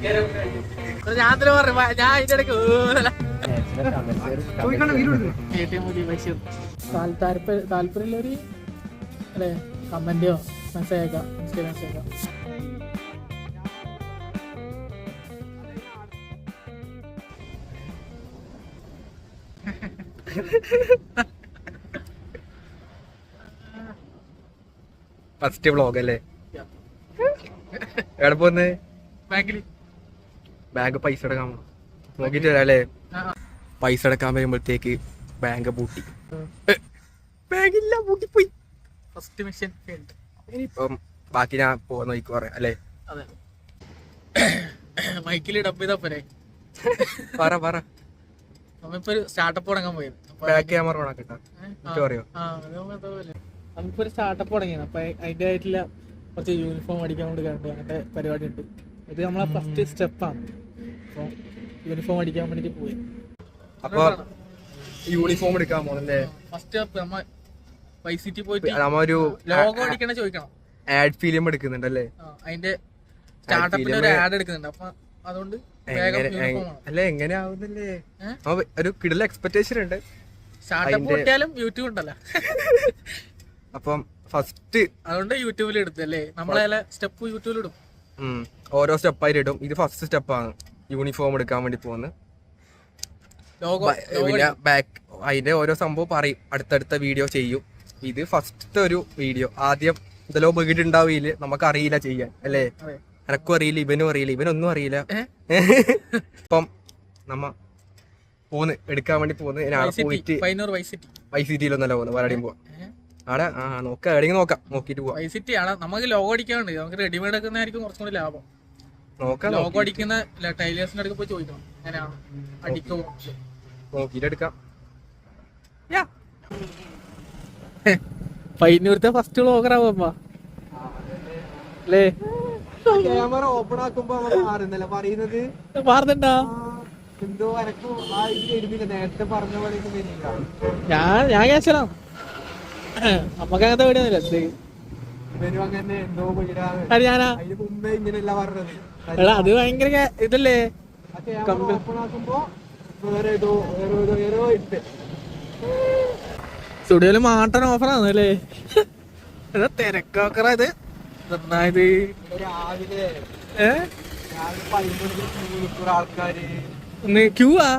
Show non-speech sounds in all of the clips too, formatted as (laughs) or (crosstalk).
ഞാൻ തന്നെ പറഞ്ഞു ഞാൻ അതിന്റെ ഇടയ്ക്ക് താല്പര്യമുള്ളൊരു അല്ലേ കമന്റോ മെസ്സേജ് അയക്കാം ഇൻസ്റ്റാഗ്രാം മെസ്സേജ് അയക്കാം ഫസ്റ്റ് വ്ളോഗ് അല്ലേ എവിടെ പോന്ന്? ബാങ്കിൽ ബാങ്ക് പൈസ അടക്കാൻ പോണം. നോക്കിട്ട് വരാം അല്ലേ പൈസ അടക്കാൻ വരുമ്പോഴത്തേക്ക് ബാങ്ക് പൂട്ടി. ബാങ്കില്ല പൂട്ടിപ്പോയി. ഫസ്റ്റ് മിഷൻ ഇനിയിപ്പം ബാക്കി ഞാൻ പോകുന്ന നോക്കി പറയാം അല്ലേ? മൈക്കിൽ ഡബ് ചെയ്താ പോരെ? പറ പറ. നമ്മളിപ്പോ ഒരു സ്റ്റാർട്ടപ്പ് തുടങ്ങാൻ പോയത്. ബാക്ക് ക്യാമറ ഓണാക്കട്ടോ പറയോ? ആ, അത് നമ്മ അതുപോലെ. നമുക്കിപ്പോ ഒരു സ്റ്റാർട്ടപ്പ് തുടങ്ങിയത് അപ്പൊ അതിന്റെ ആയിട്ടുള്ള കുറച്ച് യൂണിഫോം അടിക്കാൻ കൊണ്ട് കണ്ടു അങ്ങനത്തെ പരിപാടി ഉണ്ട്. ഇത് നമ്മളെ ഫസ്റ്റ് സ്റ്റെപ്പാണ് അപ്പൊ യൂണിഫോം അടിക്കാൻ വേണ്ടിട്ട് പോയി. അപ്പൊ യൂണിഫോം എടുക്കാൻ പോണല്ലേ? ഫസ്റ്റ് നമ്മ വൈസിറ്റി പോയിട്ട് നമ്മ ഒരു ലോഗോ അടിക്കണ ചോദിക്കണം. ആഡ് ഫിലിം എടുക്കുന്നുണ്ടല്ലേ? അതിന്റെ സ്റ്റാർട്ടപ്പിന്റെ ഒരു ആഡ് എടുക്കുന്നുണ്ട്. അപ്പൊ അതുകൊണ്ട് അല്ല എങ്ങനെ ആവുന്നില്ലേ? ഒരു കിടല എക്സ്പെക്ടേഷൻ ഉണ്ട്. സ്റ്റാർട്ടപ്പ് പൊട്ടിയാലും യൂട്യൂബ് ഉണ്ടല്ലോ. (laughs) അപ്പം ഫസ്റ്റ് അതുകൊണ്ട് യൂട്യൂബിൽ എടുത്തല്ലേ നമ്മളെ സ്റ്റെപ്പ് യൂട്യൂബിൽ ഇടും. ഓരോ സ്റ്റെപ്പായിട്ട് ഇടും. ഇത് ഫസ്റ്റ് സ്റ്റെപ്പാണ് യൂണിഫോം എടുക്കാൻ വേണ്ടി പോകുന്നത് പിന്നെ ബാക്ക് അതിന്റെ ഓരോ സംഭവം പറയും. അടുത്തടുത്ത വീഡിയോ ചെയ്യും. ഇത് ഫസ്റ്റത്തെ ഒരു വീഡിയോ ആദ്യം എന്തെല്ലോ ബഗിഡ് ഉണ്ടാവില്ല നമുക്ക് അറിയില്ല ചെയ്യാൻ അല്ലേ? എനക്കും അറിയില്ല ഇവനും അറിയില്ല ഇവനൊന്നും അറിയില്ല? ഇപ്പം നമ്മ പോന്ന് എടുക്കാൻ വേണ്ടി പോന്ന് അവിടെ പോയിട്ട് വൈ സിറ്റി വൈ സിറ്റിയിലൊന്നല്ല പോകുന്നത് വേറെ പോവാം. ആടെ? ആ നോക്കാം എവിടെയെങ്കിലും നോക്കാം. നോക്കിട്ട് പോവാം. വൈ സിറ്റി ആണ് നമുക്ക് ലോഗോ അടിക്കാണ്ട് നമുക്ക് റെഡിമെയ്ഡ് എടുക്കുന്നതായിരിക്കും കുറച്ചും കൂടി ലാഭം. ലോഗോ അടിക്കുന്ന ടൈലേഴ്സിന്റെ അടുത്ത് പോയി ചോദിക്കണം. എങ്ങനെയാണ് അടിക്കുമോ നോക്കിട്ട് എടുക്കാം. പൈനൂരത്തെ ഫസ്റ്റ് അല്ലേ ക്യാമറ ഓപ്പൺ ആക്കുമ്പോ മാറുന്നില്ല. പറയുന്നത് മാറുന്നുണ്ടാ? എന്തോ വരക്കും. ആ ഇത് എഴുതില്ല നേരത്തെ പറഞ്ഞ പോലെ ഞാൻ ഞാൻ കേസലാം നമുക്ക് അങ്ങനത്തെ വീടാണ് അത് ഞാനാ? അതിന് മുമ്പേ ഇങ്ങനെയല്ല പറഞ്ഞത്. എടാ അത് ഭയങ്കര ഇതല്ലേ? സ്റ്റുഡിയോയിൽ മാട്ടൻ ഓഫറാണ് അല്ലേ ഇത്. തിരക്കോക്കറ ഇത്? നന്നായത് രാവിലെ രാവിലെ ആൾക്കാര് ക്യൂ ആ?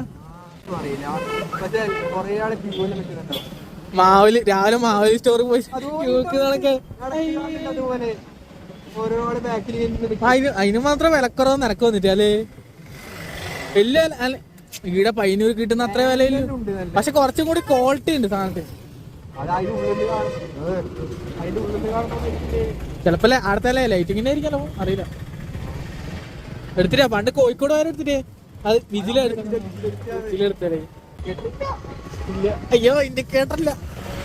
മാവിൽ രാവിലെ മാവിൽ സ്റ്റോറിൽ പോയി ക്യൂക്ക് നടക്കെ അതിന് അതിന് മാത്രം വിലക്കുറവ് നിനക്ക് വന്നിട്ട് അല്ലേ? വലിയ ഈടെ പൈനൂർ കിട്ടുന്ന അത്ര വിലയില്ല? പക്ഷെ കുറച്ചും കൂടി ക്വാളിറ്റി ഉണ്ട് സാധനത്തിന്. ചെലപ്പോ അടുത്തല്ലേ ലൈറ്റിങ്ങിന്റെ ആയിരിക്കാലോ അറിയില്ല. എടുത്തിട്ടാ പണ്ട് കോഴിക്കോട് വരെ എടുത്തിട്ടേ അത് വിജിലെടുത്തേ അയ്യോ ഇൻഡിക്കേറ്ററില്ല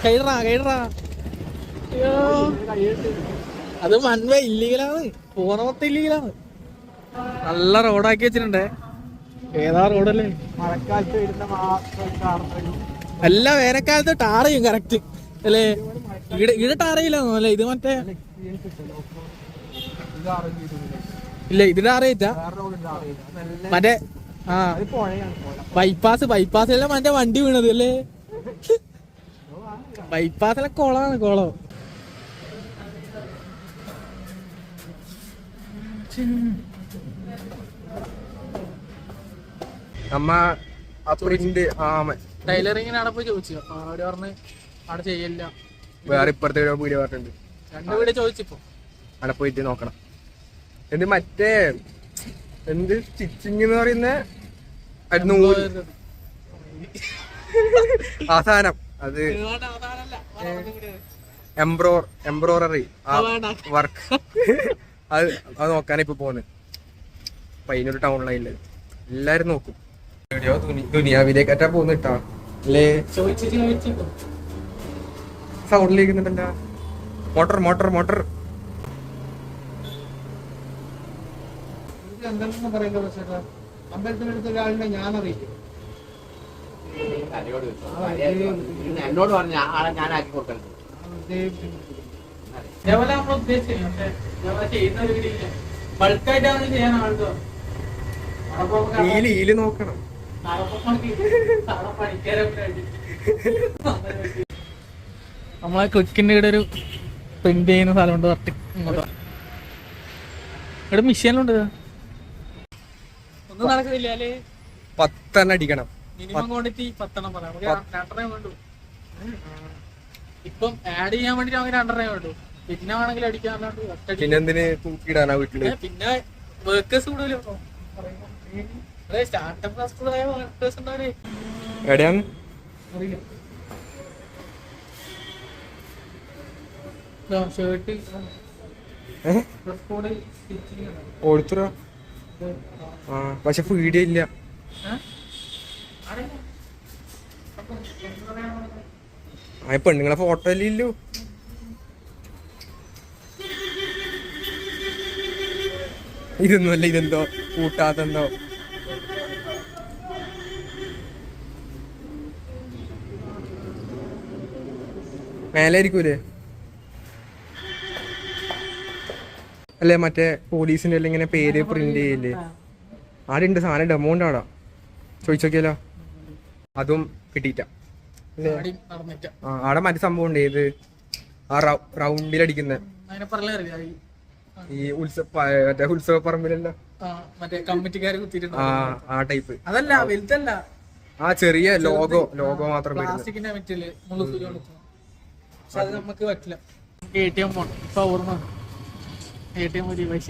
കൈടറാ കൈടറാ അയ്യോ. അത് വൺവേ ഇല്ലീഗലാണ്. പോണ മൊത്തം ഇല്ലീഗലാണ്. നല്ല റോഡാക്കി വെച്ചിട്ടുണ്ടേ. ഏതാ റോഡല്ലേ? മഴക്കാലത്ത് വരുന്ന അല്ല വേനൽക്കാലത്ത് ടാർ ചെയ്യും കറക്റ്റ് അല്ലേ? ഇവിടെ ഇവിടെ ടാർ ചെയ്യില്ലാന്നോ? അല്ലേ? ഇത് മറ്റേ ഇല്ല ഇത് ടാർ മറ്റേ ആ. ബൈപ്പാസ് ബൈപ്പാസ് ബൈപ്പാസിലെ മറ്റേ വണ്ടി വീണത് അല്ലേ? (laughs) ബൈപ്പാസിലെ കൊളാണ് കുളം. നമ്മ ആ പ്രിന്റ് ആമ ടൈലറിങ്ങിന് അവിടെ പോയി ചോദിച്ചു അപ്പൊ അവർ പറഞ്ഞ് അവിടെ ചെയ്യില്ല വേറെ ഇപ്പുറത്തെ ഒരു വീട് പറഞ്ഞിട്ടുണ്ട്. രണ്ട് വീട് ചോദിച്ചിപ്പോ. അവിടെ പോയിട്ട് നോക്കണം. എന്ത് മറ്റേ എന്ത് സ്റ്റിച്ചിങ് എന്ന് പറയുന്ന (laughs) ആ സാധനം. അത് എംബ്രോർ എംബ്രോററി. ആ വർക്ക്. (laughs) അത് അത് നോക്കാനാ ഇപ്പൊ പോകുന്നത് പയ്യന്നൂർ ടൗൺ ലൈനിൽ എല്ലാരും നോക്കും. വീഡിയോ ദുനിയാവിലേക്കാറ്റാ പോകുന്നിട്ടാ അല്ലേ? ചോദിച്ചു motor motor motor motor motor. എന്തെന്ന് പറയുന്നത് പക്ഷേ അമ്പലത്തിനടുത്ത് ഒരാളിനെ ഞാൻ അറിയിക്കും എന്നോട് പറഞ്ഞ ആളെ ഞാനാക്കി കൊടുക്കണം ഇതേപോലെ നമ്മൾ ഉദ്ദേശിച്ചത് പക്ഷേ ഇതേപോലെ ചെയ്യുന്ന ഒരു വീടില്ല ബൾക്കായിട്ടാണ് ചെയ്യാൻ ആൾക്ക് അപ്പൊ ഈൽ ഈൽ നോക്കണം. നമ്മളെ ക്ലിക്കിന്റെ ഇവിടെ ഒരു പ്രിന്റ് ചെയ്യുന്ന സ്ഥലമുണ്ട് ഇവിടെ മെഷീനിലുണ്ട് ഒന്നും നടക്കുന്നില്ല പത്തെണ്ണം അടിക്കണം. മിനിമം ക്വാണ്ടിറ്റി പത്തെണ്ണം പറയാം. നമുക്ക് രണ്ടെണ്ണേ വേണ്ടു ഇപ്പം ആഡ് ചെയ്യാൻ വേണ്ടി നമുക്ക് രണ്ടെണ്ണേ വേണ്ടു പിന്നെ പിന്നെ എന്തിന് തൂക്കിയിടാനാ വീട്ടിൽ? ഏ, പിന്നെ വർക്കേഴ്സ് കൂടുതലും സ്റ്റാർട്ടപ്പ് വർക്കേഴ്സ് ഉണ്ടാവേ എവിടെയാണ്? ഷർട്ട് ആ. പക്ഷെ വീഡിയോ ഇല്ല. ആ പെണ്ണുങ്ങളെ ഫോട്ടോ ഇതൊന്നുമല്ല ഇതെന്തോ കൂട്ടാത്തെന്തോ മേലെ ഇരിക്കൂലേ അല്ലേ മറ്റേ പോലീസിന്റെ എല്ലാം ഇങ്ങനെ പേര് പ്രിന്റ് ചെയ്യില്ലേ ആടെ ഉണ്ട് സാധനം ഡെമോണ്ട് ആടാ. ചോദിച്ചോക്കിയാലോ? അതും കിട്ടിയിട്ട. ആ ആടെ മറ്റേ സംഭവം ഉണ്ട് ഏത്? ആ റൗണ്ടിലടിക്കുന്ന ഈ ഉത്സവ മറ്റേ ഉത്സവ പറമ്പിലല്ല? മറ്റേ കമ്മിറ്റിക്കാര് കുത്തിയിട്ടുണ്ട് ആ ടൈപ്പ്. അതല്ല വലുതല്ല. ആ ചെറിയ ലോഗോ ലോഗോ മാത്രം പ്ലാസ്റ്റിക്കിന്റെ പക്ഷെ അത് നമുക്ക് പറ്റില്ല. എ ടി എം പോണം. ഇപ്പൊ ഓർമ്മ എ ടി പൈസ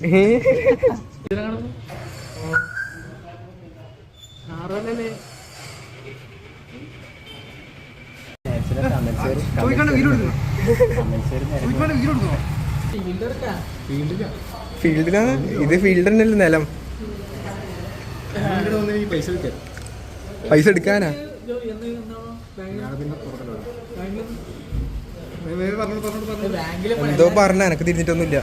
(laughs) ഫീൽഡിനാ ഇത് ഫീൽഡിനല്ലേ നിലം. പൈസ എടുക്കാനാ? ബാങ്കിലെ എന്തോ പറഞ്ഞ എനക്ക് തിരിഞ്ഞിട്ടൊന്നുമില്ല.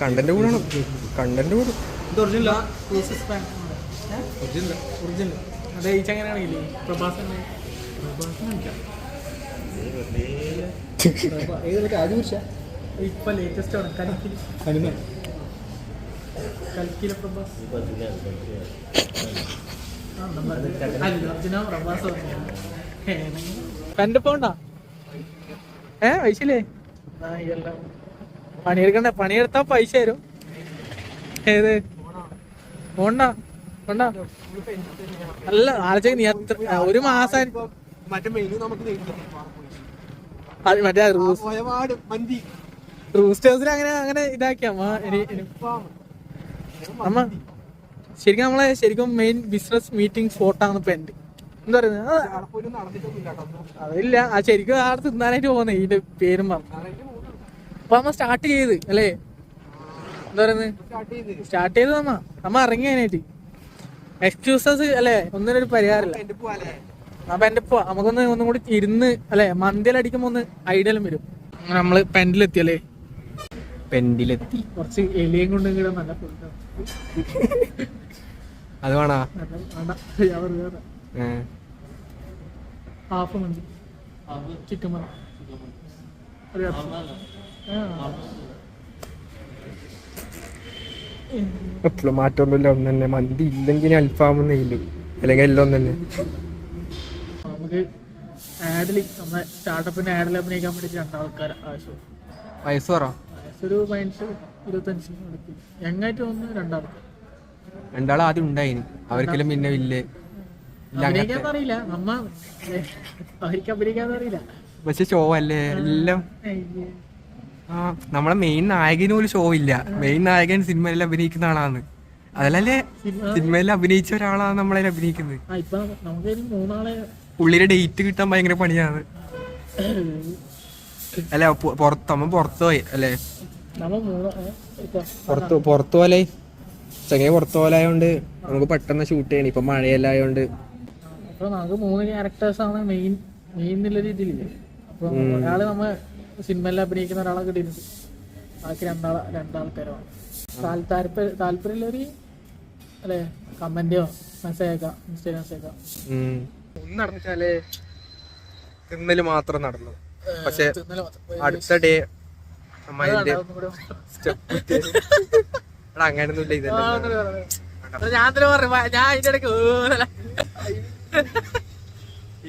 കണ്ടന്റ് കൂടാണ് കണ്ടന്റ് കൂടും. ഒറിജിനൽ. അതെ ഈ ചങ്ങനാണെങ്കിലേ പ്രഭാസൻ ഇപ്പൊ ലേറ്റസ്റ്റ് ആണ്. കൽക്കിൽ കൽക്കിലെ പ്രഭാസ്. അർജുന പ്രഭാസ് കണ്ടപ്പോ ഉണ്ടാ? ഏ പൈസയില്ലേ? ആ, ഇതെല്ലാം. പണിയെടുക്കണ്ട പണിയെടുത്താ പൈസ തരും. ഏത്? പോണ്ട പോണ്ട അല്ല ആലോചിക്ക നീ എത്ര ഒരു മാസം മറ്റേ മെനു നമുക്ക് മറ്റേ റൂസ് ഒരുപാട് മന്തി. റൂസ്റ്റേഴ്സിൽ അങ്ങനെ അങ്ങനെ ഇതാക്കിയ അമ്മ അമ്മ ശരിക്കും നമ്മളെ ശരിക്കും മെയിൻ ബിസിനസ് മീറ്റിംഗ് സ്പോട്ടാണ് ഇപ്പൊ എന്റെ എന്താ പറയുന്നത് അതില്ല. ആ ശരിക്കും ആടെ തിന്നാനായിട്ട് പോകുന്നേ ഇതിന്റെ പേരും പറഞ്ഞു. അപ്പൊ നമ്മ സ്റ്റാർട്ട് ചെയ്ത് അല്ലേ? എന്താ പറയുന്നത് സ്റ്റാർട്ട് ചെയ്ത്. നമ്മ നമ്മ ഇറങ്ങി അതിനായിട്ട്. എക്സ്ക്യൂസസ് അല്ലേ? ഒരു പരിഹാരമില്ല. അപ്പൊ എന്റെ നമുക്കൊന്ന് ഒന്നും കൂടി ഇരുന്ന് അല്ലെ മന്തിയിലടിക്കുമ്പോ ഒന്ന് ഐഡിയലും വരും. അങ്ങനെ നമ്മൾ പെൻഡിലെത്തി അല്ലേ പെൻഡിലെത്തി. കുറച്ച് എലിയും കൊണ്ട് നല്ല. അത് വേണോ. ഹാഫ് മന്തി. ചിക്കൻ മന്തി. എപ്പോഴും മാറ്റമൊന്നുമില്ല. ഒന്ന് തന്നെ. മന്തി ഇല്ലെങ്കിൽ അൽഫാം ഇല്ല അല്ലെങ്കിൽ എല്ലാം ഒന്ന് തന്നെ. നമുക്ക് ആഡിൽ സ്റ്റാർട്ടപ്പിന് ആഡിൽ അഭിനയിക്കാൻ വേണ്ടി രണ്ടാൾക്കാർ ആവശ്യം വയസ്സ് പറ വയസ്സൊരു പതിനഞ്ച് ഇരുപത്തഞ്ച് യങ്ങായിട്ട് തോന്നുന്നു രണ്ടാൾക്ക്. രണ്ടാളും ആദ്യം ഉണ്ടായിന്. അവർക്കെല്ലാം പിന്നെ ഇല്ലേ അറിയില്ല. നമ്മ അവർക്ക് അഭിനയിക്കാൻ അറിയില്ല. പക്ഷെ ഷോ അല്ലേ? എല്ലാം നമ്മളെ മെയിൻ നായകന് പോലും ഷോ ഇല്ല. മെയിൻ നായകൻ സിനിമയിൽ അഭിനയിക്കുന്ന ആളാണ്. അതല്ലേ? സിനിമ- സിനിമയിൽ അഭിനയിച്ച ഒരാളാണ് നമ്മളതിൽ അഭിനയിക്കുന്നത്. പുള്ളിയുടെ ഡേറ്റ് കിട്ടാൻ ഭയങ്കര പണിയാണ്. അല്ല പുറത്ത് നമ്മ പുറത്ത് പോയി അല്ലേ? നമ്മ പുറത്തു പുറത്ത് പോലെ. ചങ്ങ പുറത്ത് പോലെ ആയതുകൊണ്ട് നമുക്ക് പെട്ടെന്ന് ഷൂട്ട് ചെയ്യണം. ഇപ്പൊ മഴയെല്ലാം ആയതുകൊണ്ട് നമുക്ക് മൂന്ന് ക്യാരക്ടേഴ്സ് ആണ് മെയിൻ മെയിൻ എന്നുള്ള രീതിയിൽ അപ്പൊ ഒരാൾ നമ്മ സിനിമയിൽ അഭിനയിക്കുന്ന ഒരാളെ കിട്ടിയിട്ടുണ്ട് ബാക്കി രണ്ടാളെ രണ്ടാൾക്കാരുമാണ് താല്പര്യ താല്പര്യമുള്ളവര് അല്ലെ? കമന്റോ മെസ്സേജ് അയക്കാം ഇൻസ്റ്റാഗ്രാം മെസ്സേജ് അയക്കാം. ഉം. ഒന്ന് നടന്നിട്ടാലേ തിന്നൽ മാത്രം നടന്നു. പക്ഷെ അടുത്ത ഡേ ഒന്നും സ്റ്റെപ്പ് അങ്ങനൊന്നുമില്ല ഇതല്ല ഞാൻ പറഞ്ഞു ഞാൻ ഇതിന്റെ ഇടയ്ക്ക് ഏ,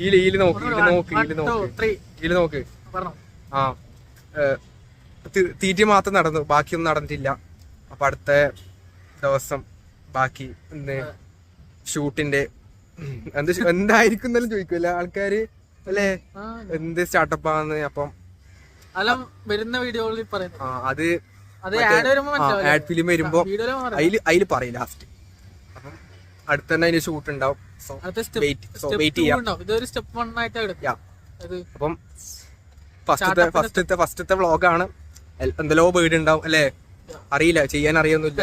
ഈൽ ഈൽ നോക്ക് ഈൽ നോക്ക് ഈൽ നോക്ക്. ഈൽ നോക്ക്. പറഞ്ഞോ. ആ തീറ്റ മാത്രം നടന്നു ബാക്കിയൊന്നും നടന്നിട്ടില്ല. അപ്പൊ അടുത്ത ദിവസം ബാക്കി ഇന്ന് ഷൂട്ടിന്റെ എന്ത് എന്തായിരിക്കും എന്നാലും ചോദിക്കൂല. ആൾക്കാര് അല്ലേ? എന്ത് എന്ത് സ്റ്റാർട്ടപ്പാന്ന് അപ്പം വരുന്ന വീഡിയോകളിൽ പറയുന്നു ആ അത് ആഡ് ഫിലിം വരുമ്പോ അതിൽ അതിൽ പറയും ലാസ്റ്റ് അപ്പം അടുത്ത തന്നെ അതിന് ഷൂട്ട് ഉണ്ടാവും. സോ വെയിറ്റ് ചെയ്യാം അപ്പം ഫസ്റ്റത്തെ ഫസ്റ്റത്തെ ഫസ്റ്റത്തെ വ്ളോഗാണ്. എന്തെല്ലോ വീട് ഉണ്ടാവും അല്ലേ? അറിയില്ല ചെയ്യാൻ അറിയൊന്നുമില്ല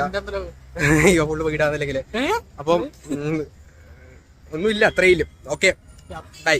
(laughs) അയ്യോ ഫുള്ള് വീടാന്നല്ലെങ്കിൽ അപ്പം ഒന്നുമില്ല അത്രയില്ല ഓക്കെ. ബൈ.